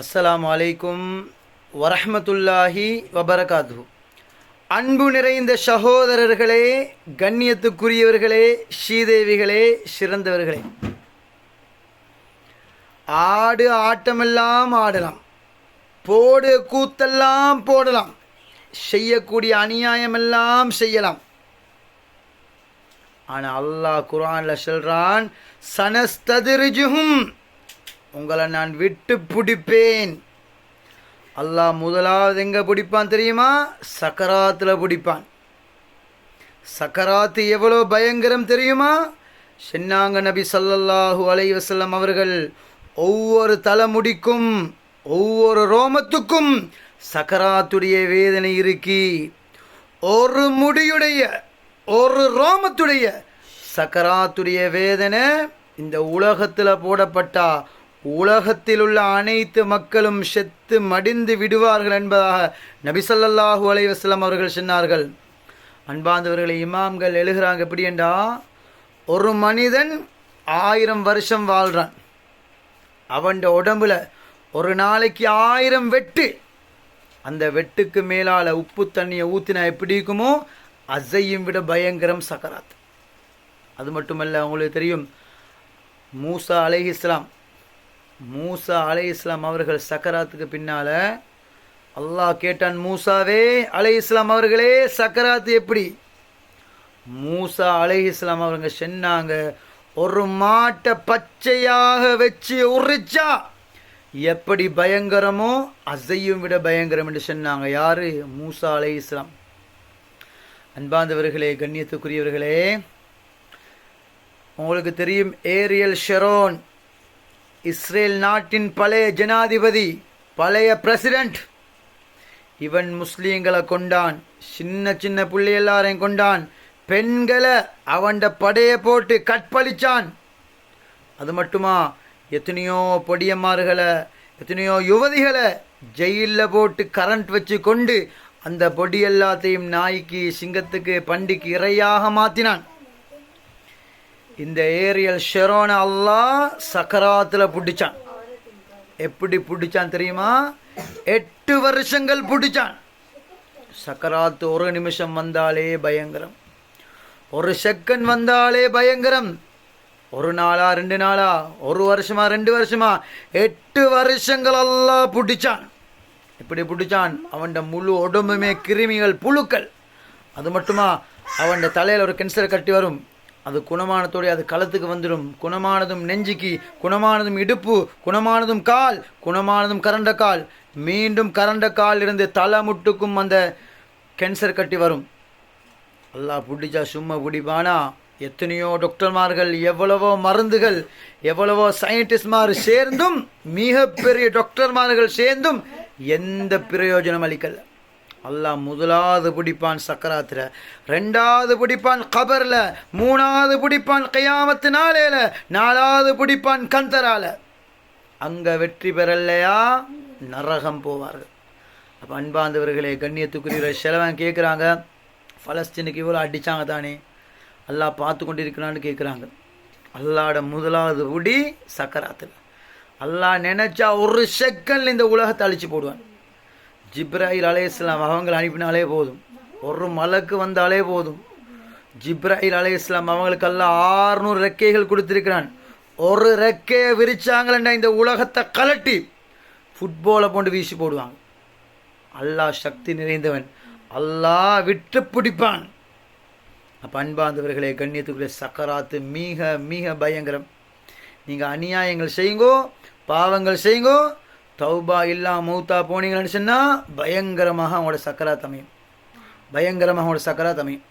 அஸ்லாம் வலைக்கும் வரஹ்மத்துல்லாஹி வபரகாத்து அன்பு நிறைந்த சகோதரர்களே கண்ணியத்துக்குரியவர்களே ஸ்ரீதேவிகளே சிறந்தவர்களே. ஆடு ஆட்டமெல்லாம் ஆடலாம். போடு கூத்தெல்லாம் போடலாம். செய்யக்கூடிய அநியாயமெல்லாம் செய்யலாம். ஆனால் அல்லாஹ் குர்ஆன்ல சொல்றான் சனஸ்ததிருஜுகும் உங்களை நான் விட்டு பிடிப்பேன். அல்லாஹ் முதலாவது எங்க பிடிப்பான் தெரியுமா? சக்கராத்தில் பிடிப்பான். சக்கராத்து எவ்வளோ பயங்கரம் தெரியுமா? சென்னாங்க நபி சல்லல்லாஹு அலைஹி வஸல்லம் அவர்கள் ஒவ்வொரு தலைமுடிக்கும் ஒவ்வொரு ரோமத்துக்கும் சக்கராத்துடைய வேதனை இருக்கி ஒரு முடியுடைய ஒரு ரோமத்துடைய சக்கராத்துடைய வேதனை இந்த உலகத்தில் போடப்பட்டா உலகத்தில் உள்ள அனைத்து மக்களும் செத்து மடிந்து விடுவார்கள் என்பதாக நபிசல்லாஹூ அலைவாஸ்லாம் அவர்கள் சொன்னார்கள். அன்பாந்தவர்களை இமாம்கள் எழுகிறாங்க எப்படி என்றா ஒரு மனிதன் ஆயிரம் வருஷம் வாழ்கிறான் அவன் உடம்புல ஒரு நாளைக்கு ஆயிரம் வெட்டு. அந்த வெட்டுக்கு மேலால் உப்பு தண்ணியை ஊற்றினா எப்படி இருக்குமோ அசையும் விட பயங்கரம் சக்கராத் அது மட்டுமல்ல உங்களுக்கு தெரியும் மூசா அலை இஸ்லாம் மூசா அலை இஸ்லாம் அவர்கள் சக்கராத்துக்கு பின்னால் அல்லாஹ் கேட்டான் மூசாவே அலை இஸ்லாம் அவர்களே சக்கராத்து எப்படி? மூசா அலை இஸ்லாம் அவருங்க சொன்னாங்க ஒரு மாட்டை பச்சையாக வச்சு உரிச்சா எப்படி பயங்கரமோ அசையும் விட பயங்கரம் என்று சொன்னாங்க. யாரு? மூசா அலை இஸ்லாம் அன்பாந்தவர்களே கண்ணியத்துக்குரியவர்களே உங்களுக்கு தெரியும் ஏரியல் ஷெரோன் இஸ்ரேல் நாட்டின் பழைய ஜனாதிபதி பழைய பிரசிடென்ட் இவன் முஸ்லீம்களை கொண்டான் சின்ன சின்ன பிள்ளை எல்லாரையும் கொண்டான். பெண்களை அவன்ட படையை போட்டு கற்பழிச்சான். அது மட்டுமா? எத்தனையோ பொடியம்மார்களை எத்தனையோ யுவதிகளை ஜெயிலில் போட்டு கரண்ட் வச்சு கொண்டு அந்த பொடி எல்லாத்தையும் நாய்க்கு சிங்கத்துக்கு பண்டிக்கு இரையாக மாற்றினான் இந்த ஏரியல் ஷெரோனை அல்லாஹ் சக்கராத்தில் பிடிச்சான். எப்படி பிடிச்சான் தெரியுமா? எட்டு வருஷங்கள் பிடிச்சான். சக்கராத்து ஒரு நிமிஷம் வந்தாலே பயங்கரம். ஒரு செகண்ட் வந்தாலே பயங்கரம். ஒரு நாளா ரெண்டு நாளா ஒரு வருஷமா ரெண்டு வருஷமா எட்டு வருஷங்கள் எல்லாம் பிடிச்சான். இப்படி பிடிச்சான்? அவன் முழு உடம்புமே கிருமிகள் புழுக்கள். அது மட்டுமா? அவன் தலையில் ஒரு கேன்சர் கட்டி வரும். அது குணமானத்தோடைய அது களத்துக்கு வந்துடும். குணமானதும் நெஞ்சுக்கு குணமானதும் இடுப்பு குணமானதும் கால் குணமானதும் கரண்ட கால். மீண்டும் கரண்ட கால் இருந்து தலை முட்டுக்கும் அந்த கேன்சர் கட்டி வரும். எல்லாம் பிடிச்சா சும்மா பிடிப்பானா எத்தனையோ டாக்டர்மார்கள் எவ்வளவோ மருந்துகள் எவ்வளவோ சயின்டிஸ்ட்மார் சேர்ந்தும் மிகப்பெரிய டாக்டர்மார்கள் சேர்ந்தும் எந்த பிரயோஜனம் அளிக்கலை. அல்லாஹ் முதலாவது பிடிப்பான் சக்கராத்தில் ரெண்டாவது பிடிப்பான் கபரில் மூணாவது பிடிப்பான் கையாமத்து நாளையில் நாலாவது பிடிப்பான் கந்தரால. அங்கே வெற்றி பெறலையா? நரகம் போவார்கள். அப்போ அன்பாந்தவர்களே கண்ணியத்துக்குரிய செலவன் கேட்குறாங்க பலஸ்தீனுக்கு இவ்வளோ அடித்தாங்க தானே. அல்லாஹ் பார்த்து கொண்டு இருக்கிறான்னு கேட்குறாங்க அல்லாட முதலாவது உடி சக்கராத்தில். எல்லாம் நினச்சா ஒரு செகண்ட்ல இந்த உலகத்தை அழிச்சு போடுவான். ஜிப்ராயில் அலையஸ்லாம் அவங்களை அனுப்பினாலே போதும். ஒரு மலக்கு வந்தாலே போதும். ஜிப்ராயில் அலையாம் அவங்களுக்கெல்லாம் ஆறுநூறு ரெக்கைகள் கொடுத்துருக்கிறான். ஒரு ரெக்கையை விரிச்சாங்களா இந்த உலகத்தை கலட்டி. ஃபுட்பாலை போட்டு வீசி போடுவாங்க. அல்லாஹ் சக்தி நிறைந்தவன். அல்லாஹ் விட்டு பிடிப்பான். அப்போ அன்பாந்தவர்களே கண்ணியத்துக்குரிய சக்கராத்து மிக மிக பயங்கரம். நீங்கள் அநியாயங்கள் செய்யுங்கோ பாவங்கள் செய்யுங்கோ தௌபா இல்லா மௌத்தா போனீங்கன்னு சொன்னால் பயங்கரமாக அவங்களோட சக்கரா அமையும் பயங்கரமாக அவங்களோட சக்கரா அமையும்